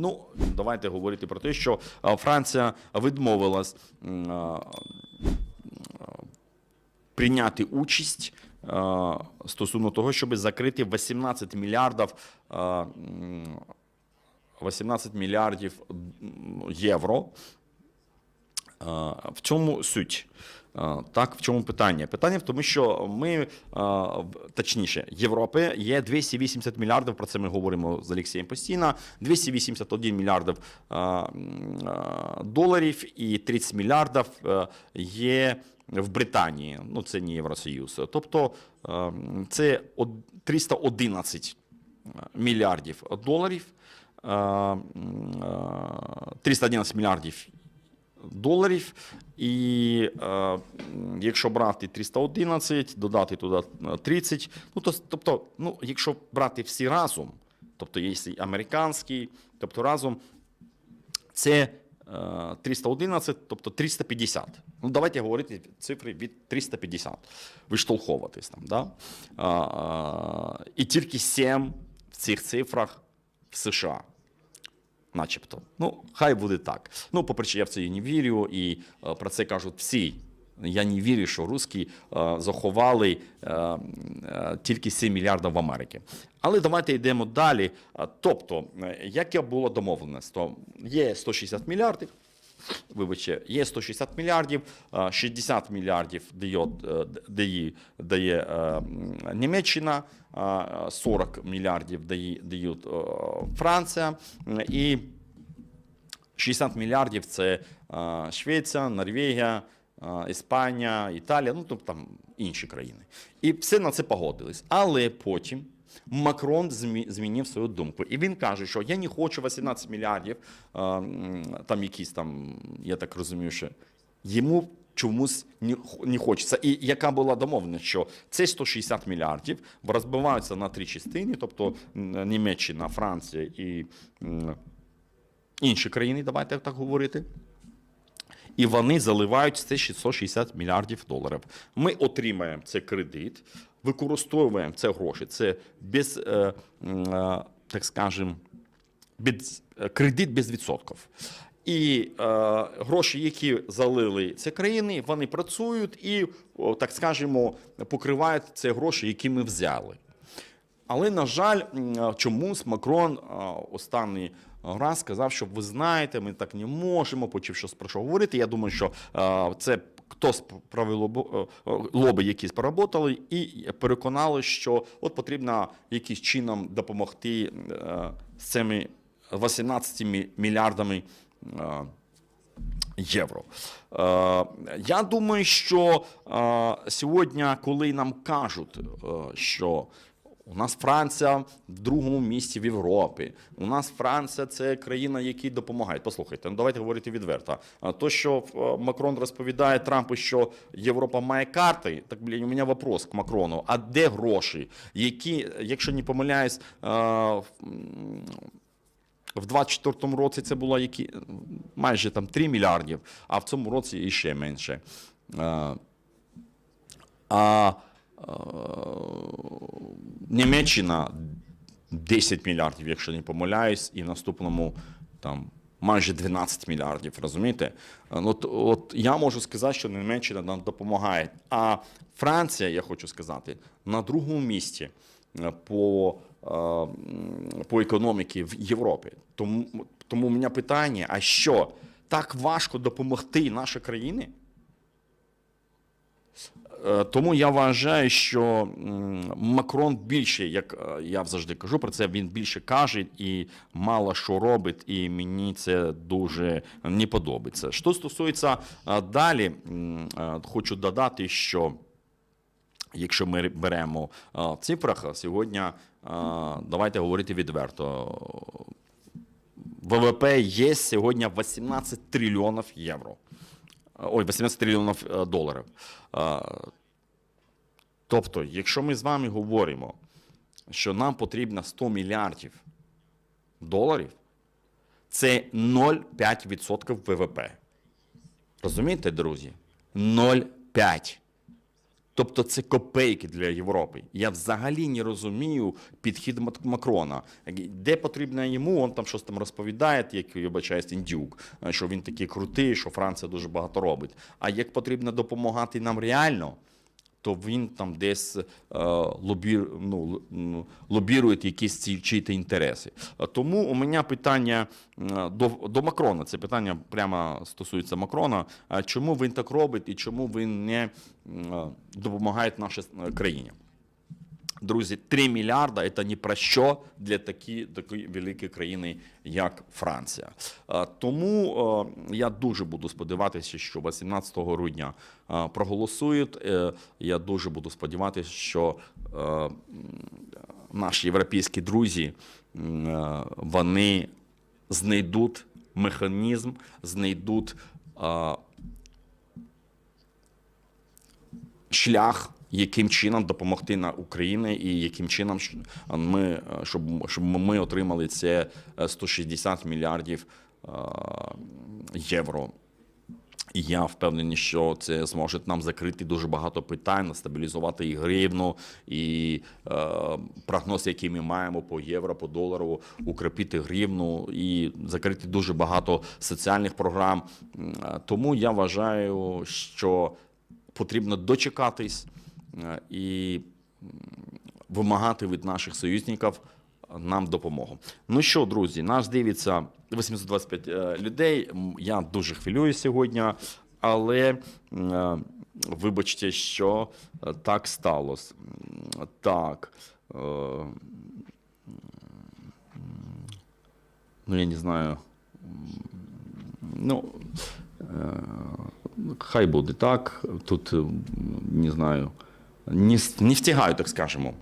Ну, давайте говорити про те, що Франція відмовилась прийняти участь стосовно того, щоб закрити 18 мільярдів, 18 мільярдів євро. В чому суть? А, Так, в чому питання? Питання в тому, що ми, точніше, Європи є 280 мільярдів, про це ми говоримо з Олексієм постійно, 281 мільярдів а, доларів і 30 мільярдів е, є в Британії. Ну, це не Євросоюз. Тобто е, це од- 311 мільярдів доларів, е, м, е, 311 мільярдів доларів. І е, якщо брати 311, додати туди е, 30, ну то тобто, ну, якщо брати всі разом, тобто є і американський, тобто разом це е, 311, тобто 350. Ну, давайте говорити цифри від 350, виштовховуватись там. Да? А, а, і тільки 7 в цих цифрах в США. Начебто. Ну, хай буде так. Ну, по-перше, я в це і не вірю, і е, про це кажуть всі. Я не вірю, що русські е, заховали е, е, тільки 7 мільярдів в Америці. Але давайте йдемо далі. Е, Тобто, е, я було домовленість, то є 160 мільярдів. Вибачте, є 160 мільярдів, е, 60 мільярдів дає, е, дає, е, Німеччина, е, 40 мільярдів дає, дає Франція і 60 мільярдів це Швеція, Норвегія, Іспанія, Італія, ну тобто там інші країни. І все на це погодились. Але потім Макрон змінив свою думку. І він каже, що я не хочу 18 мільярдів, там якісь там, я так розумію, що йому чомусь не, хочеться. І яка була домовленість, що це 160 мільярдів розбиваються на три частини, тобто Німеччина, Франція і інші країни, давайте так говорити. І вони заливають це 660 мільярдів доларів. Ми отримаємо цей кредит, використовуємо це гроші. Це без, е, е, так скажем, без, е, кредит без відсотків. І е, гроші, які залили ці країни, вони працюють і, так скажемо, покривають ці гроші, які ми взяли. Але, на жаль, чомусь Макрон останній раз сказав, що ви знаєте, ми так не можемо, почав щось про що говорити. Я думаю, що це хтось е, лоби, якісь поработали, і переконали, що от потрібно якимось чином допомогти е, з цими 18 мільярдами. е, євро. Е, я думаю, що е, сьогодні, коли нам кажуть, е, що у нас Франція в другому місці в Європі. У нас Франція це країна, які допомагають. Послухайте, ну давайте говорити відверто. То, що е, Макрон розповідає Трампу, що Європа має карти, так блін, у мене вопрос к Макрону. А де гроші? Які, якщо не помиляюсь, е, в- м, 24-му році це було які, майже там 3 мільярдів, а в цьому році іще менше. Е, А Німеччина 10 мільярдів, якщо не помиляюсь, і наступному там майже 12 мільярдів. Розумієте? Е, Ну, от, от я можу сказати, що Німеччина нам допомагає. А Франція, я хочу сказати, на другому місці е, по, е, по економіці в Європі. Тому, тому у мене питання: а що так важко допомогти нашій країні? Е, Тому я вважаю, що Макрон більше, як е, я завжди кажу про це, він більше каже і мало що робить, і мені це дуже не подобається. Що стосується е, далі, хочу додати, що якщо ми беремо в цифрах, сьогодні давайте говорити відверто. ВВП є сьогодні 18 трильйонів євро. Ой, 18 трильйонів е, доларів. Е, Тобто, якщо ми з вами говоримо, що нам потрібно 100 мільярдів доларів, це 0,5% ВВП. Розумієте, друзі? 0,5. Тобто це копейки для Європи. Я взагалі не розумію підхід Мак- Макрона. Де потрібно йому, він там щось там розповідає, як вибачаюсь, індюк, що він такий крутий, що Франція дуже багато робить. А як потрібно допомагати нам реально, то він там десь е, лобір, ну, ну, лобірує якісь ці чиї інтереси. Е, Тому у мене питання е, до, до Макрона. Це питання прямо стосується Макрона. А Чому він так робить і чому він не е, допомагає нашій е, країні? Друзі, 3 мільярда це ні про що для такі, такої великої країни, як Франція. Тому я дуже буду сподіватися, що 18 грудня проголосують. Е, Я дуже буду сподіватися, що наші європейські друзі вони знайдуть механізм, знайдуть шлях, яким чином допомогти на Україні, і яким чином ми, е, щоб, щоб ми отримали це е, 160 мільярдів е, євро. І я впевнений, що це зможе нам закрити дуже багато питань, стабілізувати і гривну, і е, прогноз, який ми маємо по євро, по долару, укріпити гривну і закрити дуже багато соціальних програм. Е, Тому я вважаю, що потрібно дочекатись е, і вимагати від наших союзників нам допомогу. Ну що, друзі, нас дивиться 825 е, людей. Я дуже хвилююсь сьогодні, але е, вибачте, що е, так сталося. Так. е, Ну, я не знаю. Ну, е, хай буде так. Тут, е, не знаю, не, не встигаю, так скажемо.